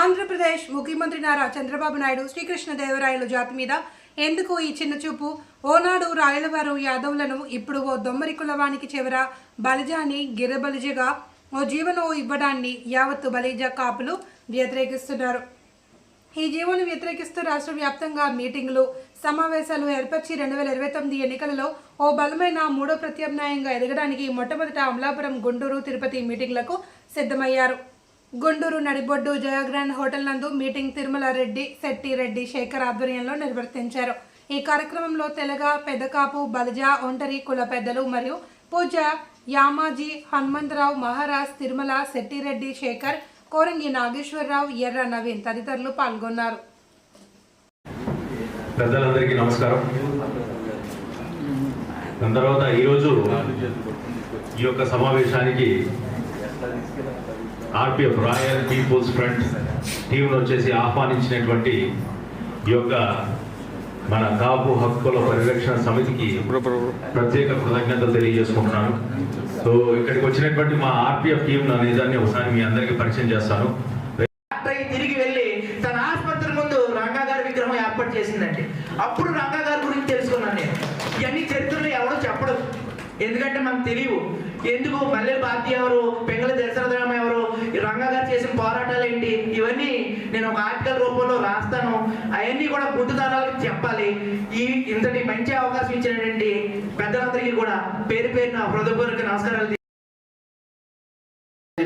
ఆంధ్రప్రదేశ్ ముఖ్యమంత్రి నారా చంద్రబాబు నాయుడు శ్రీకృష్ణదేవరాయల జాతి మీద ఎందుకు ఈ చిన్న చూపు? ఓనాడు రాయలవారు యాదవులను ఇప్పుడు ఓ దొమ్మరి కులవానికి చివర బలిజాని గిరబలిజగా ఓ జీవనం ఇవ్వడాన్ని యావత్తు బలిజ కాపులు వ్యతిరేకిస్తున్నారు. ఈ జీవోను వ్యతిరేకిస్తూ రాష్ట్ర వ్యాప్తంగా మీటింగులు సమావేశాలు ఏర్పరిచి రెండు వేల ఇరవై తొమ్మిది ఎన్నికలలో ఓ బలమైన మూడో ప్రత్యామ్నాయంగా ఎదగడానికి మొట్టమొదట అమలాపురం గుంటూరు తిరుపతి మీటింగ్లకు సిద్ధమయ్యారు. గుంటూరు నడిబొడ్డు జయగ్రాండ్ హోటల్ నందు మీటింగ్ తిరుమల రెడ్డి శెట్టి రెడ్డి శేఖర్ ఆధ్వర్యంలో నిర్వర్తించారు. ఈ కార్యక్రమంలో తెలగ పెదకాపు బలజ ఒంటరి కుల పెద్దలు మరియు పూజ యామాజీ హనుమంతరావు మహారాజ్ తిరుమల శెట్టిరెడ్డి శేఖర్ కోరంగి నాగేశ్వరరావు ఎర్ర నవీన్ తదితరులు పాల్గొన్నారు. నమస్కారం. దాని తర్వాత ఈరోజు ఈ యొక్క సమావేశానికి ఆర్పిఎఫ్ రాయల్ పీపుల్స్ ఫ్రంట్ టీంను వచ్చేసి ఆహ్వానించినటువంటి ఈ యొక్క మన కాపు హక్కుల పరిరక్షణ సమితికి ప్రత్యేక కృతజ్ఞతలు తెలియజేసుకుంటున్నాను. సో ఇక్కడికి వచ్చినటువంటి మా ఆర్పిఎఫ్ టీం నిజాన్ని ఒకసారి మీ అందరికీ పరిచయం చేస్తాను. తిరిగి వెళ్ళి తన ఆసుపత్రి ముందు రంగా గారి విగ్రహం ఏర్పాటు చేసిందండి. అప్పుడు రంగా గారి గురించి తెలుసుకున్నాను నేను. ఇవన్నీ చరిత్రలో ఎవరో చెప్పడం ఎందుకంటే మనకు తెలియవు. ఎందుకు మల్లెల భారతి ఎవరు పెంగళ దశరథరామ ఎవరు ఈ రంగా గారు చేసిన పోరాటాలు ఏంటి? ఇవన్నీ నేను ఒక ఆర్టికల్ రూపంలో రాస్తాను. అవన్నీ కూడా పుట్టుదారాలకు చెప్పాలి. ఈ ఇంతటి మంచి అవకాశం ఇచ్చినటువంటి పెద్దలందరికీ కూడా పేరు పేరున హృదయపూర్వక నమస్కారాలు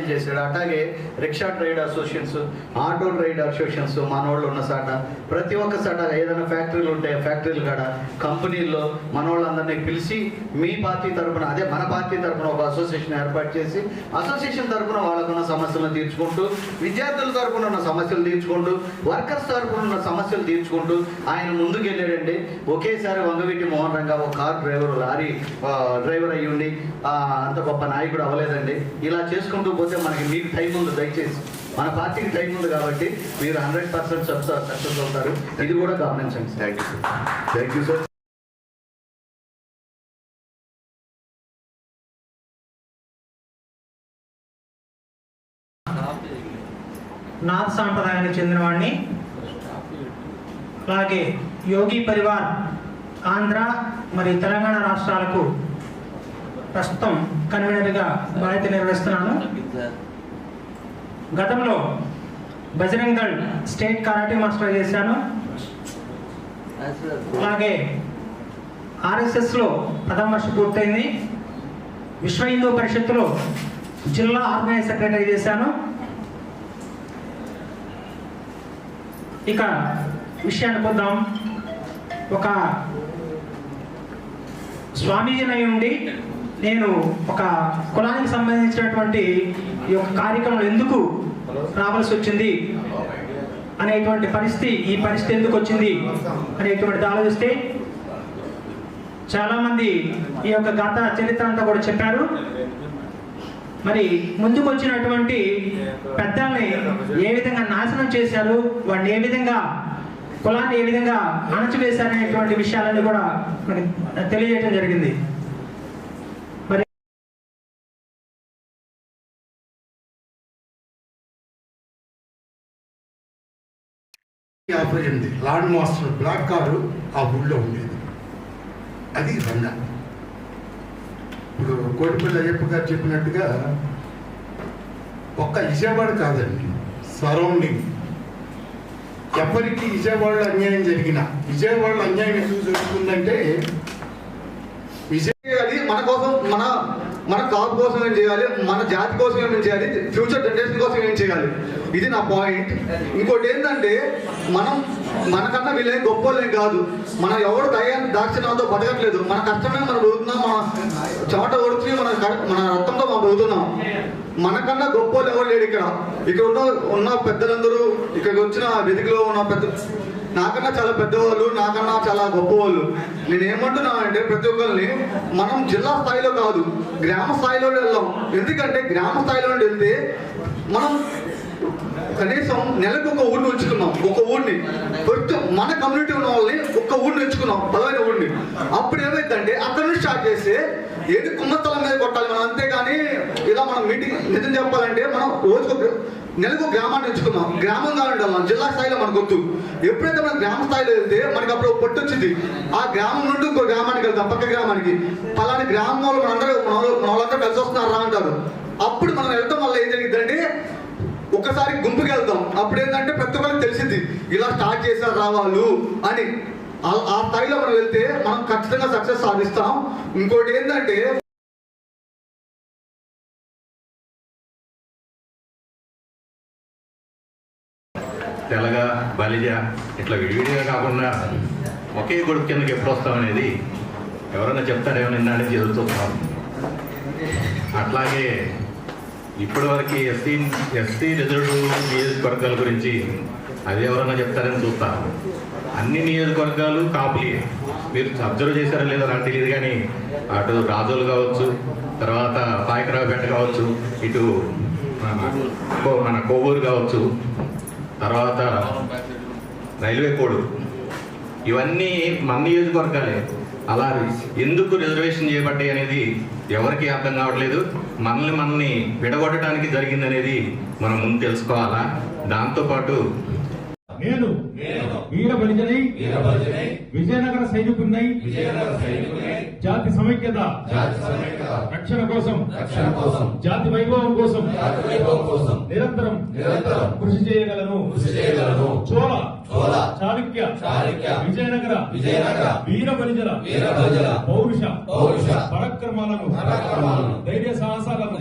చేశాడు? అట్లాగే rickshaw trade associations auto trade associations మనోళ్ళు ఉన్న సాట ప్రతి ఒక్క సాట ఏదైనా ఫ్యాక్టరీలు ఉంటాయి ఫ్యాక్టరీలు కాడ కంపెనీల్లో మనోళ్ళందరినీ పిలిచి మీ పార్టీ తరపున అదే మన పార్టీ తరపున ఒక అసోసియేషన్ ఏర్పాటు చేసి అసోసియేషన్ తరపున వాళ్ళకున్న సమస్యలను తీర్చుకుంటూ విద్యార్థుల తరపున ఉన్న సమస్యలు తీర్చుకుంటూ వర్కర్స్ తరపున ఉన్న సమస్యలు తీర్చుకుంటూ ఆయన ముందుకు వెళ్ళాడండి ఒకేసారి వంగవీటి మోహన్ రంగా ఒక కార్ డ్రైవర్ లారీ డ్రైవర్ అయ్యి ఉండి అంత గొప్ప నాయకుడు అవ్వలేదండి. ఇలా చేసుకుంటూ పోతే మనకి మీకు టైం ఉంది దయచేసి. మన పార్టీకి టైం ఉంది కాబట్టి మీరు హండ్రెడ్ పర్సెంట్ సక్సెస్ అవుతారు. ఇది కూడా గమనించండి. Thank you thank you sir Nath సాంప్రదాయానికి చెందినవాడిని. అలాగే యోగి పరివార్ ఆంధ్ర మరి తెలంగాణ రాష్ట్రాలకు ప్రస్తుతం కన్వీనర్గా బాధ్యత నిర్వహిస్తున్నాను. గతంలో Bajrang Dal state karate master చేశాను. అలాగే ఆర్ఎస్ఎస్లో ప్రథమ వర్ష పూర్తయింది. విశ్వ హిందూ పరిషత్తులో జిల్లా ఆర్గనైజ్ సెక్రటరీ చేశాను. ఇక విషయానికి పొందాం. ఒక స్వామీజీనై ఉండి నేను ఒక కులానికి సంబంధించినటువంటి ఈ యొక్క కార్యక్రమం ఎందుకు రావాల్సి వచ్చింది అనేటువంటి పరిస్థితి ఈ పరిస్థితి ఎందుకు వచ్చింది అనేటువంటిది ఆలోచిస్తే చాలామంది ఈ యొక్క గత చరిత్ర అంతా కూడా చెప్పారు. మరి ముందుకు వచ్చినటువంటి పెద్దల్ని ఏ విధంగా నాశనం చేశారు వాడిని ఏ విధంగా కులాన్ని ఏ విధంగా అణచివేశారనేటువంటి విషయాలన్నీ కూడా మనకి తెలియజేయడం జరిగింది. ఆపరేషన్ ఉంది? లాండ్ మాస్టర్ బ్లాక్ కారు ఆ ఊళ్ళో ఉండేది. అది రంగ. ఇప్పుడు కోటిపల్లి అయ్యప్ప గారు చెప్పినట్టుగా ఒక్క విజయవాడ కాదండి సరౌండింగ్. ఎవరికి విజయవాడలో అన్యాయం జరిగినా విజయవాడలో అన్యాయం ఎందుకు జరుగుతుందంటే విజయ అది మన కోసం మన మన కాపు కోసం ఏం చేయాలి? మన జాతి కోసం ఏం చేయాలి? ఫ్యూచర్ జనరేషన్ కోసం ఏం చేయాలి? ఇది నా పాయింట్. ఇంకోటి ఏంటంటే మనం మనకన్నా వీళ్ళేం గొప్పలేం కాదు. మనం ఎవరు దయా దాక్షిణ్యంతో బతకట్లేదు. మన కష్టమే మనం బతుకుతున్నాం మన చెమట ఓడుతుంది మన మన రక్తంతో మనం బతుకుతున్నాం. మనకన్నా గొప్ప ఎవరు లేడు ఇక్కడ. ఇక్కడ ఉన్న ఉన్న పెద్దలందరూ ఇక్కడికి వచ్చిన వెతికిలో ఉన్న పెద్ద నాకన్నా చాలా పెద్దవాళ్ళు నాకన్నా చాలా గొప్పవాళ్ళు. నేను ఏమంటున్నా అంటే ప్రతి ఒక్కరిని మనం జిల్లా స్థాయిలో కాదు గ్రామ స్థాయిలో వెళ్ళాం ఎందుకంటే గ్రామ స్థాయిలో వెళ్తే మనం కనీసం నెలకు ఒక ఊరిని ఉంచుకున్నాం ఒక ఊరిని. ఫస్ట్ మన కమ్యూనిటీ ఉన్న వాళ్ళని ఒక్క ఊరిని ఉంచుకున్నాం బలమైన ఊరిని. అప్పుడు ఏమైందంటే అక్కడ నుంచి స్టార్ట్ చేస్తే ఏది కుంభస్థలం మీద కొట్టాలి మనం అంతేగాని ఇలా మనం మీటింగ్ నిజం చెప్పాలంటే మనం రోజుకు నెలకు గ్రామాన్ని ఎంచుకున్నాం. గ్రామం కావాలంటే మనం జిల్లా స్థాయిలో మనకు వద్దు ఎప్పుడైతే మనం గ్రామ స్థాయిలో వెళ్తే మనకి అప్పుడు పట్టు వచ్చింది. ఆ గ్రామం నుండి ఇంకో గ్రామానికి వెళ్తాం పక్క గ్రామానికి. పలాని గ్రామంలో మనందరూ మన వాళ్ళు- మన వాళ్ళందరూ కలిసి అంటారు. అప్పుడు మనం వెళ్తాం వల్ల ఏం జరిగిందంటే ఒక్కసారి గుంపుకి వెళ్తాం. అప్పుడు ఏంటంటే ప్రతి ఒక్కరికి తెలిసింది ఇలా స్టార్ట్ చేశారు రావాలు అని. ఆ- ఆ స్థాయిలో మనం వెళ్తే మనం ఖచ్చితంగా సక్సెస్ సాధిస్తాం. ఇంకోటి ఏంటంటే తెలగ బలిజ ఇట్లా విడివిడిగా కాకుండా ఒకే కొడుకు కిందకి ఎప్పుడు వస్తామనేది ఎవరైనా చెప్తారేమో నిన్న అని చదువుతున్నాం అట్లాగే ఇప్పటివరకు ఎస్సీ ఎస్సీ రిజర్వ్ నియోజకవర్గాల గురించి అది ఎవరైనా చెప్తారని చూస్తాం. అన్ని నియోజకవర్గాలు కాపులే. మీరు అబ్జర్వ్ చేశారో లేదో నాకు తెలియదు కానీ అటు రాజోలు కావచ్చు తర్వాత పాయకరావుపేట కావచ్చు ఇటు మన కో- మన కోవూరు కావచ్చు తర్వాత రైల్వే కోడ్. ఇవన్నీ మన నియోజకవర్గాలే. అలా ఎందుకు రిజర్వేషన్ చేయబడ్డాయి అనేది ఎవరికి అర్థం కావట్లేదు. మనల్ని మనల్ని విడగొట్టడానికి జరిగింది అనేది మనం ముందు తెలుసుకోవాలా? దాంతోపాటు నేను వీర బలిజనై విజయనగర సైనికున్నై. జాతి సమైక్యత. రక్షణ కోసం. జాతి వైభవం కోసం. నిరంతరం. కృషి చేయగలను. చోళ. చాళుక్య. విజయనగర. వీర బలిజల పౌరుష. పరాక్రమాలను. ధైర్య సాహసాలను.